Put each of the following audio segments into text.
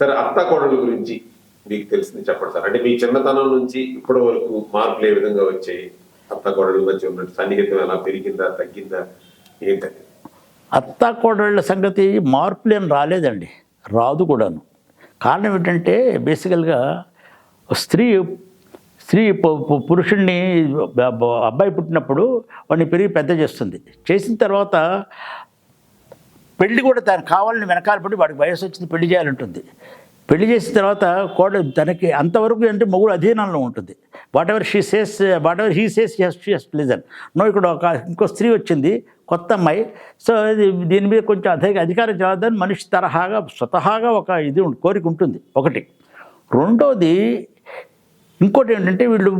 సరే అత్త కోడళ్ళ గురించి మీకు తెలిసింది చెప్పండి సార్. అంటే మీ చిన్నతనం నుంచి ఇప్పటి వరకు మార్పులు ఏ విధంగా వచ్చాయి? అత్త కోడళ్ళ మధ్య ఉన్నట్టు సన్నిహితం ఎలా పెరిగిందా తగ్గిందా? ఏంటది అత్త కోడళ్ళ సంగతి మార్పులు ఏం రాలేదండి. రాదు కూడాను. కారణం ఏంటంటే బేసికల్గా స్త్రీ స్త్రీ పు- పురుషుణ్ణి అబ్బాయి పుట్టినప్పుడు వాడిని పెరిగి పెద్ద చేస్తుంది. చేసిన తర్వాత పెళ్ళి కూడా తను కావాలని వెనకాల పడి వాడికి వయసు వచ్చింది పెళ్ళి చేయాలంటుంది. పెళ్ళి చేసిన తర్వాత కోడ తనకి అంతవరకు అంటే మొగుడు అధీనంలో ఉంటుంది. Whatever she says whatever he says she has pleasing no ఇక్కడ ఒక ఇంకో స్త్రీ వచ్చింది కొత్త అమ్మాయి. సో ఇది దీని మీద కొంచెం అధిక అధికారం చదవద్దని మనిషి తరహాగా స్వతహాగా ఒక ఇది కోరిక ఉంటుంది. ఒకటి. రెండోది ఇంకోటి ఏంటంటే వీళ్ళు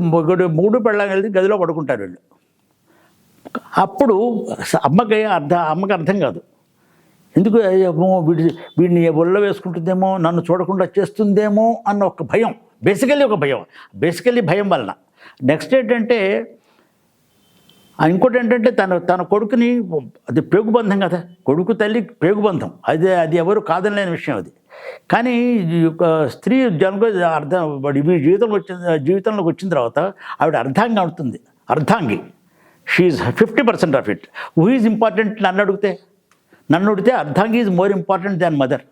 మూడు పెళ్ళం గదిలో పడుకుంటారు వీళ్ళు. అప్పుడు అమ్మకి అర్థం అమ్మకి అర్థం కాదు. ఎందుకు అయ్యో వీడి వీడిని ఒళ్ళ వేసుకుంటుందేమో నన్ను చూడకుండా చేస్తుందేమో అన్న ఒక భయం బేసికల్లీ ఒక భయం బేసికల్లీ భయం వలన. నెక్స్ట్ ఏంటంటే ఇంకోటి ఏంటంటే తన తన కొడుకుని అది పేగుబంధం కదా కొడుకు తల్లి పేగుబంధం అది అది ఎవరు కాదనలేని విషయం అది. కానీ స్త్రీ జనకు అర్థం వాడి జీవితంలో వచ్చిన జీవితంలోకి వచ్చిన తర్వాత ఆవిడ అర్ధాంగి అవుతుంది అర్ధాంగి. She is fifty percent of it who is important నన్ను అడిగితే నన్ను అడిగితే అర్ధాంగి is more important than mother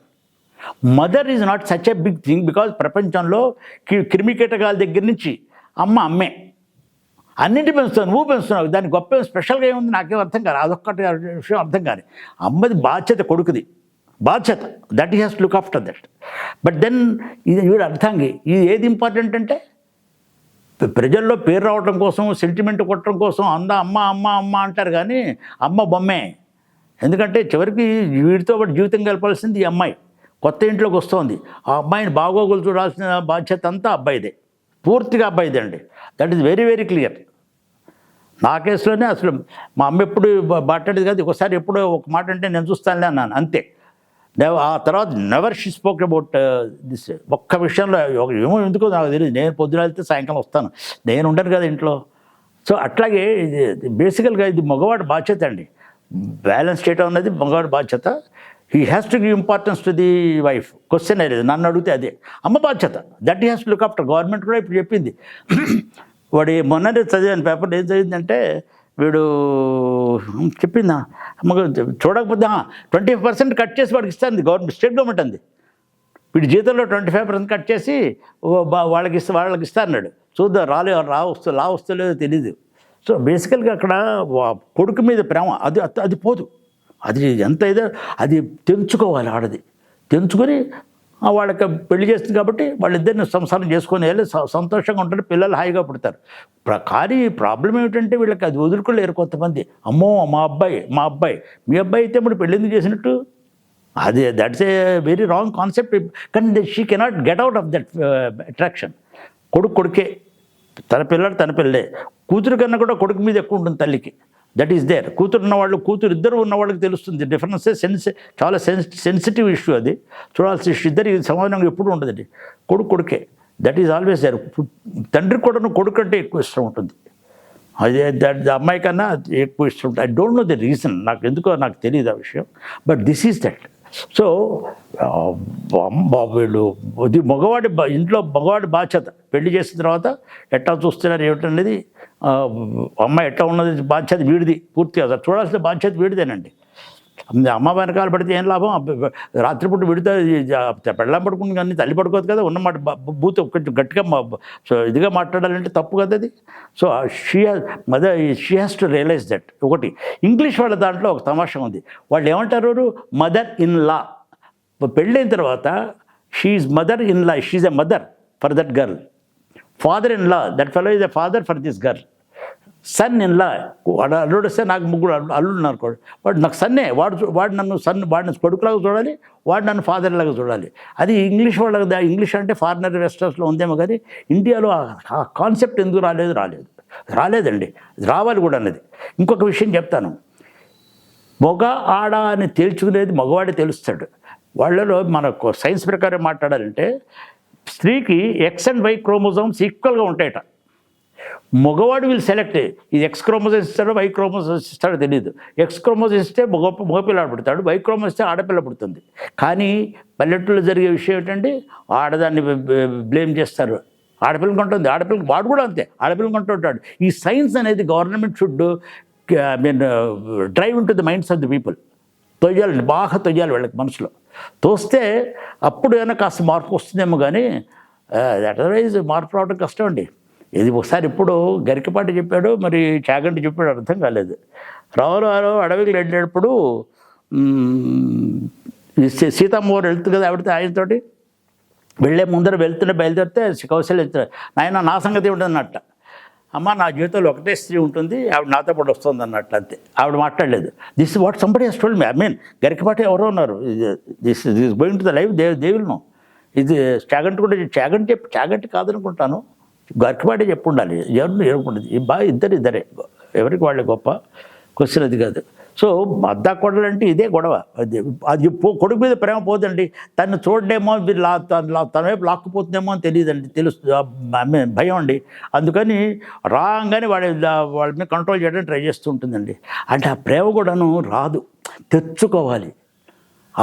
mother is not such a big thing because ప్రపంచంలో క్రిమి క్రిమికీటకాల దగ్గర నుంచి అమ్మ అమ్మే. అన్నింటి పెంచుతాను నువ్వు పెంచుతున్నావు. దాని గొప్ప స్పెషల్గా ఏముంది నాకేం అర్థం కాదు. అదొక్కటి విషయం అర్థం కాదు అమ్మది బాధ్యత కొడుకుది. బాధ్యత. That he has look after that but then ఇది వీడు అర్థంగి ఇది ఏది ఇంపార్టెంట్ అంటే ప్రజల్లో పేరు రావడం కోసం సెంటిమెంట్ కొట్టడం కోసం అంద అమ్మ అమ్మ అమ్మ అంటారు కానీ అమ్మ బొమ్మే. ఎందుకంటే చివరికి వీడితో పాటు జీవితం గడపాల్సింది ఈ అమ్మాయి. కొత్త ఇంట్లోకి వస్తోంది. ఆ అమ్మాయిని బాగోగులు చూడాల్సిన బాధ్యత అంతా అబ్బాయిదే. పూర్తిగా అబ్బాయిదే అండి. That is very very clear నా కేసులోనే అసలు మా అమ్మ ఎప్పుడు మాట్లాడేది కాదు. ఒకసారి ఎప్పుడు ఒక మాట అంటే నేను చూస్తానులే అన్నాను. అంతే. నెవ- ఆ తర్వాత never she spoke about this ఒక్క విషయంలో ఏమో ఎందుకో నాకు తెలియదు. నేను పొద్దున వెళ్తే సాయంకాలం వస్తాను. నేను ఉండను కదా ఇంట్లో. సో అట్లాగే ఇది బేసికల్గా ఇది మగవాడి బాధ్యత అండి. బ్యాలెన్స్ చేయటం అనేది మగవాడి బాధ్యత. He has to give importance to the wife question లేదు నన్ను అడిగితే అదే. అమ్మ బాధ్యత. That he has to look after government కూడా ఇప్పుడు చెప్పింది. వాడు మొన్ననే చదివాను పేపర్. ఏం చదివిందంటే వీడు చెప్పిందా? అమ్మ చూడకపోతే ట్వంటీ పర్సెంట్ కట్ చేసి వాడికి ఇస్తుంది. గవర్నమెంట్ స్టేట్ గవర్నమెంట్ అంది. వీడి జీతంలో ట్వంటీ ఫైవ్ పర్సెంట్ కట్ చేసి వాళ్ళకి ఇస్తా వాళ్ళకి ఇస్తా అన్నాడు. చూద్దాం రాలే రా వస్తు లా వస్తలేదో తెలీదు. సో బేసికల్గా అక్కడ కొడుకు మీద ప్రేమ అది అది- పోదు. అది ఎంత అయితే అది తెంచుకోవాలి ఆడది. తెంచుకొని వాళ్ళకి పెళ్ళి చేస్తుంది కాబట్టి వాళ్ళిద్దరిని సంసారం చేసుకొని వెళ్ళి సంతోషంగా ఉంటారు పిల్లలు హాయిగా పుడతారు. ప్ర- కానీ ప్రాబ్లం ఏమిటంటే వీళ్ళకి అది వదులుకోలేరు కొంతమంది. అమ్మో మా అబ్బాయి మా అబ్బాయి. మీ అబ్బాయి అయితే ఇప్పుడు పెళ్ళింది చేసినట్టు? అది that's a very wrong concept కానీ she cannot get out of that attraction కొడుకు కొడుకే. తన పిల్లడు తన పిల్లే కూతురు కన్నా కూడా కొడుకు మీద ఎక్కువ ఉంటుంది తల్లికి. దట్ ఈస్ దేర్ కూతురు ఉన్నవాళ్ళు కూతురు ఇద్దరు ఉన్న వాళ్ళకి తెలుస్తుంది డిఫరెన్సే సెన్స్ చాలా సెన్స్ సెన్సిటివ్ ఇష్యూ అది. చూడాల్సిన ఇష్యూ ఇద్దరు సమాధానంగా ఎప్పుడు ఉండదండి. కొడుకు కొడుకే. దట్ ఈజ్ ఆల్వేస్ దేర్ తండ్రి కూడా కొడుకు అంటే ఎక్కువ ఇష్టం ఉంటుంది. అదే దట్ అమ్మాయి కన్నా ఎక్కువ ఇష్టం ఉంటుంది. I don't know the reason నాకు ఎందుకో నాకు తెలియదు ఆ విషయం. But this is that so వీళ్ళు ఇది మగవాడి బా- ఇంట్లో మగవాడి బాధ్యత. పెళ్ళి చేసిన తర్వాత ఎట్టా చూస్తున్నారు ఏమిటనేది అమ్మాయి ఎట్టా ఉన్నది బాధ్యత వీడిది పూర్తిగా. చూడాల్సిన బాధ్యత వీడిదేనండి. అమ్మ వెనకాల పడితే ఏం లాభం? రాత్రిపూట విడితే పెళ్ళం పడుకుని కానీ తల్లి పడుకోదు కదా ఉన్నమాట బూత్ కొంచెం గట్టిగా మా- సో ఇదిగా మాట్లాడాలంటే తప్పు కదా అది so she mother she has to realise that ఒకటి ఇంగ్లీష్ వాళ్ళ దాంట్లో ఒక తమాషా ఉంది. వాళ్ళు ఏమంటారు? Mother in law. పెళ్ళైన తర్వాత she is mother in law she is a mother for that girl father in law that fellow is a father for this girl son in law వాడు అల్లుడు వస్తే నాకు ముగ్గురు అల్లు- అల్లుడు ఉన్నారు వాడు నాకు సన్నే వాడు చూ- వాడు నన్ను సన్ వాడిని కొడుకులాగా చూడాలి వాడు నన్ను ఫాదర్ లాగా చూడాలి. అది ఇంగ్లీష్ వాళ్ళకి ఇంగ్లీష్ అంటే ఫారినర్ వెస్టర్స్లో ఉందేమో కానీ ఇండియాలో ఆ- కాన్సెప్ట్ ఎందుకు రాలేదు రాలేదు. రాలేదండి. రావాలి కూడా అన్నది. ఇంకొక విషయం చెప్తాను. మగ ఆడ అని తేల్చుకునేది మగవాడే తెలుస్తాడు. వాళ్ళలో మనకు సైన్స్ ప్రకారం మాట్లాడాలంటే స్త్రీకి ఎక్స్ అండ్ వై క్రోమోజోమ్స్ ఈక్వల్గా ఉంటాయట. మగవాడు వీళ్ళు సెలెక్ట్. ఇది ఎక్స్ క్రోమోజోన్స్ ఇస్తాడో వై క్రోమోజోన్స్ ఇస్తాడో తెలియదు ఎక్స్ క్రోమోజోన్స్ ఇస్తే మగ మగపిల్లాడు పుడతాడు వై క్రోమోజోన్స్ ఇస్తే ఆడపిల్ల పుడుతుంది. కానీ పల్లెటూరులో జరిగే విషయం ఏంటంటే ఆడదాన్ని బ్లేమ్ చేస్తారు. ఆడపిల్లకి ఉంటుంది ఆడపిల్లకి వాడు కూడా అంతే ఆడపిల్లకి ఉంటుంటాడు ఈ సైన్స్ అనేది government should I mean drive into the minds of the people. తొయ్యాలండి బాగా తొయ్యాలి వీళ్ళకి మనసులో. తోస్తే అప్పుడు ఏమైనా కాస్త మార్పు వస్తుందేమో కానీ అదర్వైజ్ మార్పు రావడం కష్టం అండి. ఇది ఒకసారి ఇప్పుడు గరికపాటి చెప్పాడు మరి చాగంటి చెప్పాడు అర్థం కాలేదు. రావు అడవికి వెళ్ళేటప్పుడు సీతమ్మవారు వెళ్తుంది కదా ఆవిడతో ఆయనతోటి? వెళ్ళే ముందర వెళ్తుంటే బయలుదేరితే కౌశల్య నాయన నా సంగతి ఉంటుందన్నట్ట అమ్మ నా జీవితంలో ఒకటే స్త్రీ ఉంటుంది ఆవిడ నాతో పాటు వస్తుంది అన్నట్టు అంతే. ఆవిడ మాట్లాడలేదు. This what somebody has told me I mean Garikapati ఎవరో ఉన్నారు. This this going to the life Dev దేవులను ఇది చాగంటి కూడా చాగంటి చాగంటి కాదనుకుంటాను. గరికపాటి చెప్పు ఉండాలి ఎవరిని ఎవరుకుంటుంది బాగా ఇద్దరు ఇద్దరే. ఎవరికి వాళ్ళే గొప్ప? క్వశ్చన్ అది కాదు. సో అద్దా కొడలంటే ఇదే గొడవ. అది అది పో- కొడుకు మీద ప్రేమ పోదండి. తను చూడడేమో తన వైపు లాక్కుపోతుందేమో అని తెలియదండి. తెలుసు భయం అండి. అందుకని రాగానే వాడి వాళ్ళ మీద కంట్రోల్ చేయడానికి ట్రై చేస్తూ ఉంటుందండి. అంటే ఆ ప్రేమ కూడాను రాదు. తెచ్చుకోవాలి.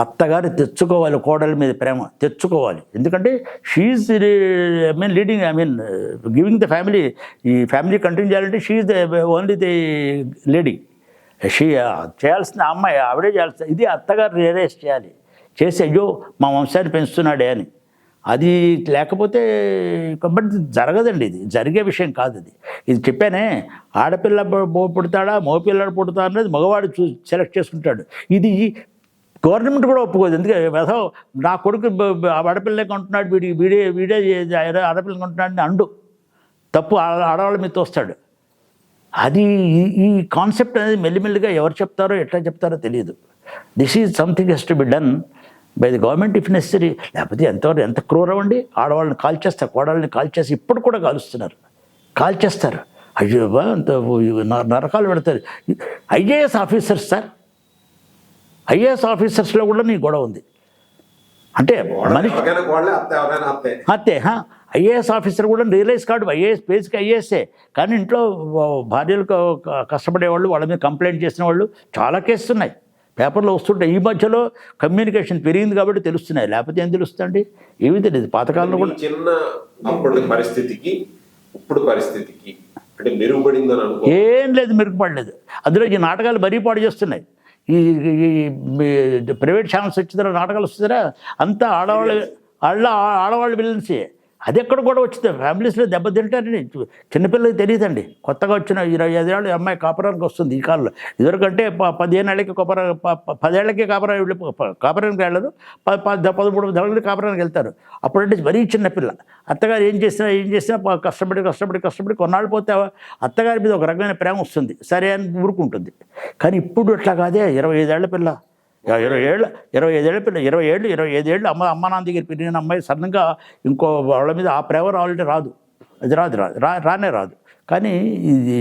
అత్తగారు తెచ్చుకోవాలి కోడల మీద ప్రేమ తెచ్చుకోవాలి. ఎందుకంటే she is I mean leading I mean giving the family ఈ ఫ్యామిలీ కంటిన్యూ చేయాలంటే she is the only the lady she చేయాల్సిన అమ్మాయి ఆవిడే చేయాల్సిన ఇది అత్తగారు రియలైజ్ చేయాలి. చేసి అయ్యో మా వంశాన్ని పెంచుతున్నాడే అని. అది లేకపోతే బట్ జరగదండి ఇది. జరిగే విషయం కాదు ఇది. ఇది చెప్పానే ఆడపిల్ల పుడతాడా మగపిల్లడు పుడతా అనేది మగవాడు చూ సెలెక్ట్ చేసుకుంటాడు. ఇది గవర్నమెంట్ కూడా ఒప్పుకోదు ఎందుకంటే వెధవ నా కొడుకు బ- కొంటున్నాడు ఆడపిల్లకి వీడి వీడే వీడే ఆడపిల్లకి కొంటున్నాడు అని అండు తప్పు ఆడవాళ్ళ మీద తోస్తాడు అది ఈ- ఈ కాన్సెప్ట్ అనేది మెల్లిమెల్లిగా ఎవరు చెప్తారో ఎట్లా చెప్తారో తెలియదు this is something has to be done by the government if necessary లేకపోతే ఎంతవరకు ఎంత క్రూరం అండి ఆడవాళ్ళని కాల్చేస్తారు కోడళ్ళని కాల్చేసి ఇప్పుడు కూడా కాలుస్తున్నారు కాల్చేస్తారు అయ్యో అంత నరకాలు పెడతారు ఐఏఎస్ ఆఫీసర్స్ సార్ ఐఏఎస్ ఆఫీసర్స్లో కూడా నీ గొడవ ఉంది. అంటే మనిషి అత్త ఐఏఎస్ ఆఫీసర్ కూడా రియలైజ్ కాడు ఐఏఎస్ బేసిక్ ఐఏఎస్ఏ. కానీ ఇంట్లో భార్యలు క- క- కష్టపడేవాళ్ళు వాళ్ళ మీద కంప్లైంట్ చేసిన వాళ్ళు చాలా కేసులు ఉన్నాయి. పేపర్లో వస్తుంటాయి. ఈ మధ్యలో కమ్యూనికేషన్ పెరిగింది కాబట్టి తెలుస్తున్నాయి. లేకపోతే ఏం తెలుస్తుందండి? ఏమీ తెలియదు. పాతకాలంలో కూడా చిన్న అప్పటి పరిస్థితికి ఇప్పుడు పరిస్థితికి అంటే మెరుగుపడిందని ఏం లేదు మెరుగుపడలేదు. అందులో ఈ నాటకాలు మరీ పాడు చేస్తున్నాయి. ఈ ఈ ప్రైవేట్ ఛానల్స్ వచ్చిన తర్వాత నాటకాలు వస్తుందా అంతా ఆడవాళ్ళు ఆళ్ళ ఆడవాళ్ళు విలన్సే అది ఎక్కడ కూడా వచ్చింది ఫ్యామిలీస్లో దెబ్బతింటారని చిన్నపిల్లలకి తెలియదండి. కొత్తగా వచ్చిన ఇరవై ఐదేళ్ళు అమ్మాయి కాపురానికి వస్తుంది ఈ కాలంలో. ఇదివరకంటే ప పదిహేను ఏళ్ళకి కాపురా ప- పదేళ్ళకి కాపురా వెళ్ళి కాపురానికి వెళ్ళరు. పదమూడు పదకొండు కాపురానికి వెళ్తారు. అప్పుడంటే మరీ చిన్నపిల్ల అత్తగారు ఏం చేసినా ఏం చేసినా కష్టపడి కష్టపడి కష్టపడి కొన్నాళ్ళు పోతే అత్తగారి మీద ఒక రకమైన ప్రేమ వస్తుంది. సరే అని ఊరుకుంటుంది. కానీ ఇప్పుడు అట్లా కాదే. ఇరవై ఐదేళ్ళ పిల్ల. ఇరవై ఏళ్ళు ఇరవై ఐదేళ్ళ పిల్ల ఇరవై ఏళ్ళు ఇరవై ఐదేళ్ళు అమ్మ అమ్మ నాన్న దగ్గర పెరిగిన అమ్మాయి సడన్గా ఇంకో వాళ్ళ మీద ఆ ప్రేమ రావాలంటే రాదు. అది రాదు రాదు రా రానే రాదు. కానీ ఇది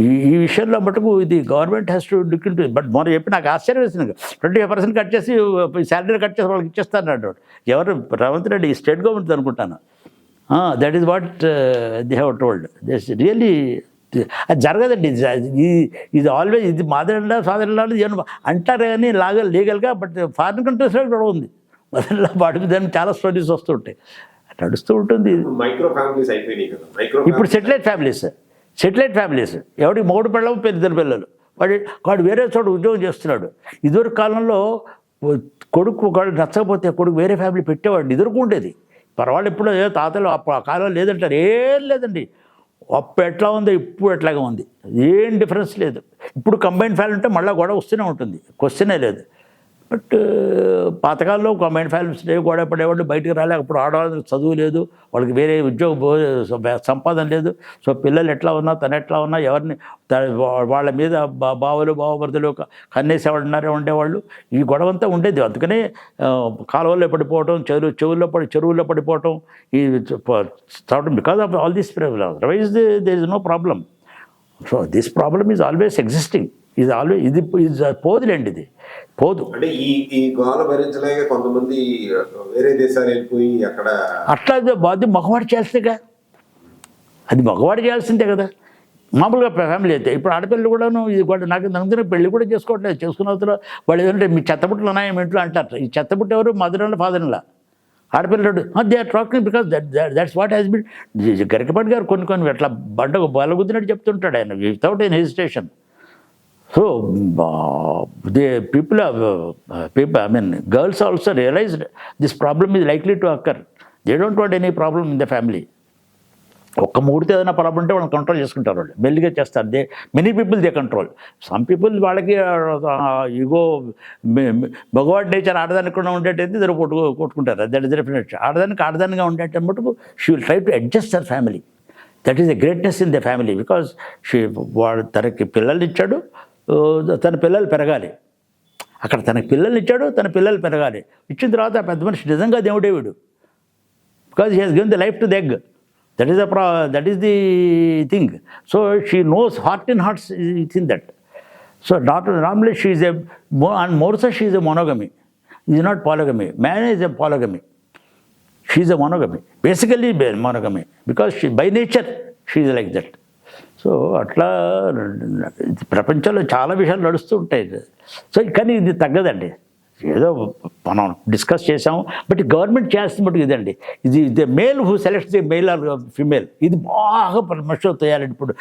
ఈ ఈ విషయంలో మటుకు ఇది government has to look in but మొన్న చెప్పి నాకు ఆశ్చర్యం వేసింది. ట్వంటీ ఫైవ్ పర్సెంట్ కట్ చేసి శాలరీ కట్ చేసి వాళ్ళకి ఇచ్చేస్తాను ఎవరు? రేవంత్ రెడ్డి స్టేట్ గవర్నమెంట్ అనుకుంటాను. That is what they have told this really అది జరగదండి. ఇది ఇది- ఆల్వేస్ ఇది మాదరిలా ఫాదర్లా అంటారు కానీ లాగా లీగల్గా బట్ ఫారిన్ కంట్రీస్లో కూడా ఉంది మదర్లా వాటికి దానికి చాలా స్టోరీస్ వస్తుంటాయి నడుస్తూ ఉంటుంది మైక్రో ఫ్యామిలీస్ అయిపోయినాయి కదా. మైక్రో ఇప్పుడు సెటిలైట్ ఫ్యామిలీస్ సెటిలైట్ ఫ్యామిలీస్ ఎవరికి మూడు పిల్లలు పెద్ద పిల్లలు. వాడు వాడు వేరే చోట ఉద్యోగం చేస్తున్నాడు. ఇదివరకు కాలంలో కొడుకు వాడు నచ్చకపోతే కొడుకు వేరే ఫ్యామిలీ పెట్టేవాడు. ఇదివరకు ఉండేది. పర్వాలేదు ఇప్పుడు ఏదో తాతలు ఆ కాలంలో లేదంటారు. ఏం లేదండి. అప్పుడు ఎట్లా ఉంది? ఇప్పుడు ఎట్లాగా ఉంది? ఏం డిఫరెన్స్ లేదు. ఇప్పుడు కంబైన్ ఫ్యాన్ ఉంటే మళ్ళీ గొడవ వస్తూనే ఉంటుంది. క్వశ్చనే లేదు. బట్ పాతకాలంలో కంబైన్ ఫ్యామిలీస్ లేవు గొడవ పడేవాళ్ళు బయటకు రాలే అప్పుడు ఆడవాళ్ళకి చదువు లేదు వాళ్ళకి వేరే ఉద్యోగ సంపాదన లేదు. సో పిల్లలు ఎట్లా ఉన్నా తను ఎట్లా ఉన్నా ఎవరిని వాళ్ళ మీద బావలు బావభర్తలు కన్నేసేవాళ్ళు ఉన్నారే ఉండేవాళ్ళు. ఈ గొడవ అంతా ఉండేది. అందుకనే కాలువల్లో పడిపోవటం చెరువు చెవుల్లో పడి చెరువుల్లో పడిపోవటం ఈ చదవడం because of all these problem otherwise there is no problem so this problem is always existing ఇది ఆల్వేస్ ఇది ఇది పోదులేండి ఇది. పోదు. అంటే ఈ ఈ గోల భరించలేక కొంతమంది వేరే దేశాలు వెళ్ళిపోయి అక్కడ అట్లా అది మగవాడు చేయాల్సిందిగా. అది మగవాడు చేయాల్సిందే కదా. మామూలుగా ఫ్యామిలీ అయితే. ఇప్పుడు ఆడపిల్లలు కూడాను ఇది కూడా నాకు అందుకనే పెళ్ళి కూడా చేసుకోవట్లేదు. చేసుకున్న వాళ్ళు ఏదంటే మీ చెత్తబుట్టలు ఉన్నాయా? మీ ఇంట్లో? అంటారు. ఈ చెత్తబుట్ట ఎవరు? మదర్ అండ్ ఫాదర్ ఇలా ఆడపిల్లడు they are talking because that that's what has been Garikapati garu కొన్ని కొన్ని అట్లా బండ బలగుద్దినట్టు చెప్తుంటాడు ఆయన. Without an hesitation so they people people I mean girls also realised this problem is likely to occur they don't want any problem in the family ఒక్క మూడితే ఏదైనా ప్రాబ్లం ఉంటే వాళ్ళని కంట్రోల్ చేసుకుంటారు వాళ్ళు. మెల్లిగా చేస్తారు. They many people they control some people వాళ్ళకి ఇగో భగవాన్ నేచర్ ఆడదానికి కూడా ఉండేటైతే ఇద్దరు కొట్టు కొట్టుకుంటారు. దట్ ఇస్ డెఫినెట్ ఆడదానికి ఆడదానిగా ఉండేట మటుకు she will try to adjust their family that is the greatness in the family because she వాడు తనకి పిల్లల్ని ఇచ్చాడు. తన పిల్లలు పెరగాలి. అక్కడ తన పిల్లల్ని ఇచ్చాడు తన పిల్లలు పెరగాలి. ఇచ్చిన తర్వాత పెద్ద మనిషి నిజంగా దేవుడే వీడు. Because he has given the life to దెగ్ that is the ప్రా that is the thing so she knows heart in hearts it's in that so not normally she is a and more so she is a monogamy is not polygamy man is a polygamy she is a monogamy basically monogamy because she by nature she is like that so అట్లా ప్రపంచంలో చాలా విషయాలు నడుస్తూ ఉంటాయి. So కానీ ఇది తగ్గదండి. ఏదో మనం డిస్కస్ చేసాము బట్ గవర్నమెంట్ చేస్తున్న మటుకు ఇదండి. ఇది the male who select the male or female. ఇది బాగా మనుషులు తయారండి ఇప్పుడు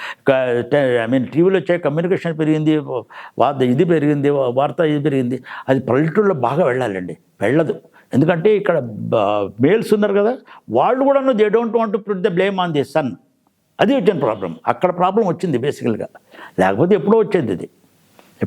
ఐ మీన్ టీవీలో వచ్చే కమ్యూనికేషన్ పెరిగింది. వార్త ఇది పెరిగింది. వార్త ఇది పెరిగింది. అది పల్లెటూరులో బాగా వెళ్ళాలండి. వెళ్ళదు. ఎందుకంటే ఇక్కడ మేల్స్ ఉన్నారు కదా. వాళ్ళు కూడా they don't want to put the blame on the son. అది వచ్చిన ప్రాబ్లం అక్కడ ప్రాబ్లం వచ్చింది బేసికల్గా. లేకపోతే ఎప్పుడో వచ్చేది ఇది.